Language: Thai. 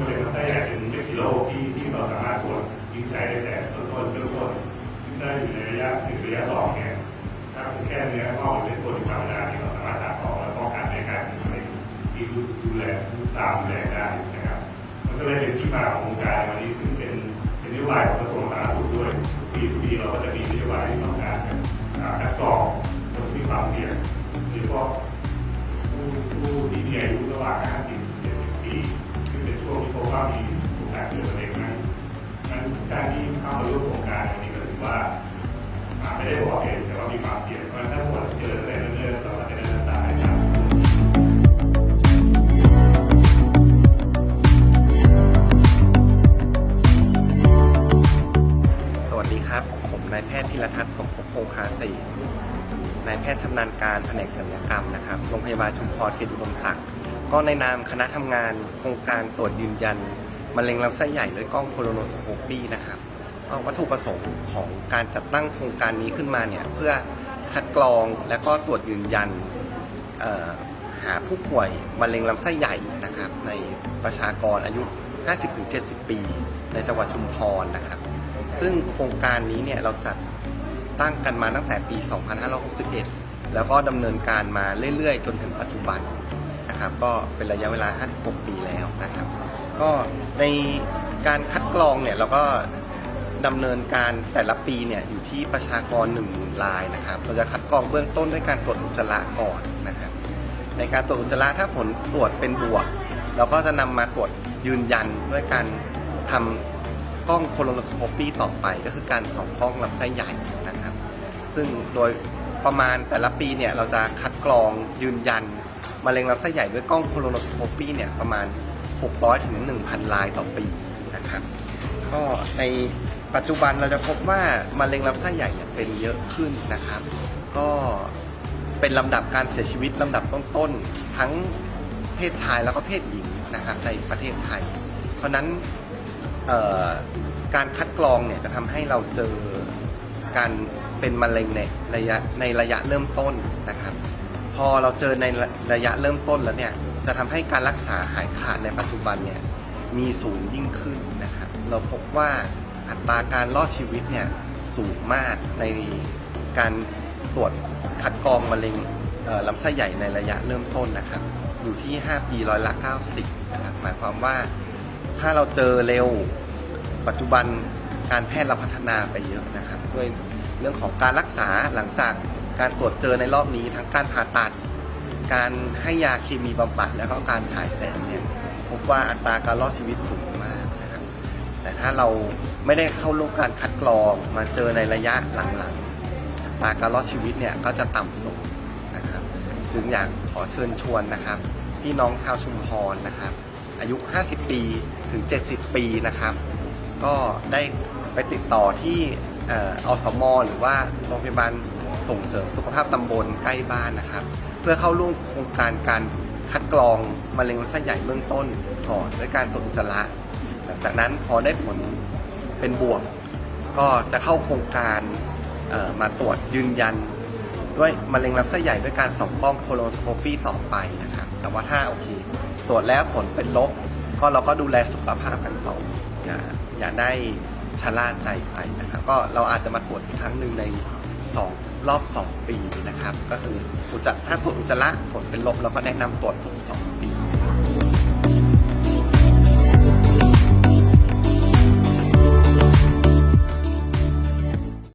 มะเร็งลำไส้ใหญ่เป็นไม่กี่โรคที่ที่เราสามารถตรวจวิจัยได้แต่ต้นต้นเบื้องต้นที่ได้อยู่ในระยะหนึ่งระยะสองเนี่ยถ้าเป็นแค่เนื้องอกหรือเป็นตัวที่ธรรมดาเนี่ยเราสามารถตัดออกและป้องกันในการเป็นมะเร็งที่ดูแลตามดูแลได้นะครับมันก็เลยเป็นที่มาของโครงการวันนี้ซึ่งเป็นเป็นนโยบายของกระทรวงสาธารณสุขด้วยทุกปีทุกปีเราก็จะมีนโยบายที่ต้อง การที่เข้ามาร่วมโครงการนี้ก็ถือว่าไม่ได้บอกเองแต่ว่ามีความเสี่ยงเพราะถ้าหมดเจอเรื่อยๆเราก็จะได้รักษาได้ครับสวัสดีครับ ผมนายแพทย์พิรทัศน์สมภพคงคาสีนายแพทย์ชำนาญการแผนกศัลยกรรมนะครับโรงพยาบาลชุมพรเขตอุดมศักดิ์ก็ในนามคณะทำงานโครงการตรวจยืนยัน มะเร็งลำไส้ใหญ่ด้วยกล้องโคโลโนสโคปีนะครับวัตถุประสงค์ของการจัดตั้งโครงการนี้ขึ้นมาเนี่ยเพื่อคัดกรองและก็ตรวจยืนยันหาผู้ป่วยมะเร็งลำไส้ใหญ่นะครับในประชากรอายุ 50-70 ปี ในจังหวัดชุมพรนะครับ ซึ่งโครงการนี้เนี่ยเราจัดตั้งกันมาตั้งแต่ปี 2561 แล้วก็ดำเนินการมาเรื่อยๆ จนถึงปัจจุบันนะครับ ก็เป็นระยะเวลา 56 ปีแล้วนะครับ ก็ในการคัดกรองเนี่ยเราก็ดำเนินการแต่ละปีเนี่ยอยู่ที่ประชากร1 0,000รายนะครับ เราจะคัดกรองเบื้องต้นด้วยการตรวจอุจจาระก่อนนะครับ ในการตรวจอุจจาระถ้าผลตรวจเป็นบวก เราก็จะนำมาตรวจยืนยันด้วยการทำกล้องโคโลโนสโคปีต่อไป ก็คือการส่องกล้องลำไส้ใหญ่นะครับ ซึ่งโดยประมาณแต่ละปีเนี่ยเราจะคัดกรองยืนยันมะเร็งลำไส้ใหญ่ด้วยกล้องโคโลโนสโคปีเนี่ยประมาณ 600 ถึง 1,000รายต่อปีนะครับก็ในปัจจุบันเราจะพบว่ามะเร็งลำไส้ใหญ่เนี่ยเป็นเยอะขึ้นนะครับ ก็เป็นลำดับการเสียชีวิตลำดับต้นๆ ทั้งเพศชายแล้วก็เพศหญิงนะครับในประเทศไทย เพราะนั้นการคัดกรองเนี่ยจะทำให้เราเจอการเป็นมะเร็งในระยะในระยะเริ่มต้นนะครับ พอเราเจอในระยะเริ่มต้นแล้วเนี่ย จะทำให้การรักษาหายขาดในปัจจุบันเนี่ยมีสูงยิ่งขึ้นนะครับเราพบว่าอัตราการรอดชีวิตเนี่ยสูงมากในการตรวจคัดกรองมะเร็งลำไส้ใหญ่ในระยะเริ่มต้นนะครับ อยู่ที่ 5 ปีร้อยละ90นะครับหมายความว่าถ้าเราเจอเร็ว ปัจจุบันการแพทย์เราพัฒนาไปเยอะนะครับด้วยเรื่องของการรักษาหลังจากการตรวจเจอในรอบนี้ทั้งการผ่าตัด การให้ยาเคมีบำบัดแล้วก็การฉายแสงเนี่ยพบว่าอัตราการรอดชีวิตสูงมากนะครับ แต่ถ้าเราไม่ได้เข้าร่วมการคัดกรองมาเจอในระยะหลังๆอัตราการรอดชีวิตเนี่ยก็จะต่ำลงนะครับ จึงอยากขอเชิญชวนนะครับ พี่น้องชาวชุมพรนะครับ อายุ 50 ปีถึง 70 ปีนะครับ ก็ได้ไปติดต่อที่เอออสมหรือว่าโรงพยาบาลส่งเสริมสุขภาพตำบลใกล้บ้านนะครับ เพื่อเข้าร่วมโครงการการคัดกรองมะเร็งลำไส้ใหญ่เบื้องต้นก่อนด้วยการตรวจอุจจาระหลังจากนั้นพอได้ผลเป็นบวก ก็จะเข้าโครงการมาตรวจยืนยัน ด้วยมะเร็งลำไส้ใหญ่ด้วยการส่องกล้องโคโลโนสโคปีต่อไปนะครับแต่ว่าถ้าโอเค ตรวจแล้วผลเป็นลบ ก็เราก็ดูแลสุขภาพกันต่ออย่าอย่าได้ชะล่าใจไปนะครับก็เราอาจจะมาตรวจอีกครั้งหนึ่งใน สองรอบ 2 ปีนะครับ ก็คืออุจจาถ้าผลอุจจาระผลเป็นลบเราก็แนะนำตรวจทุก 2 ปี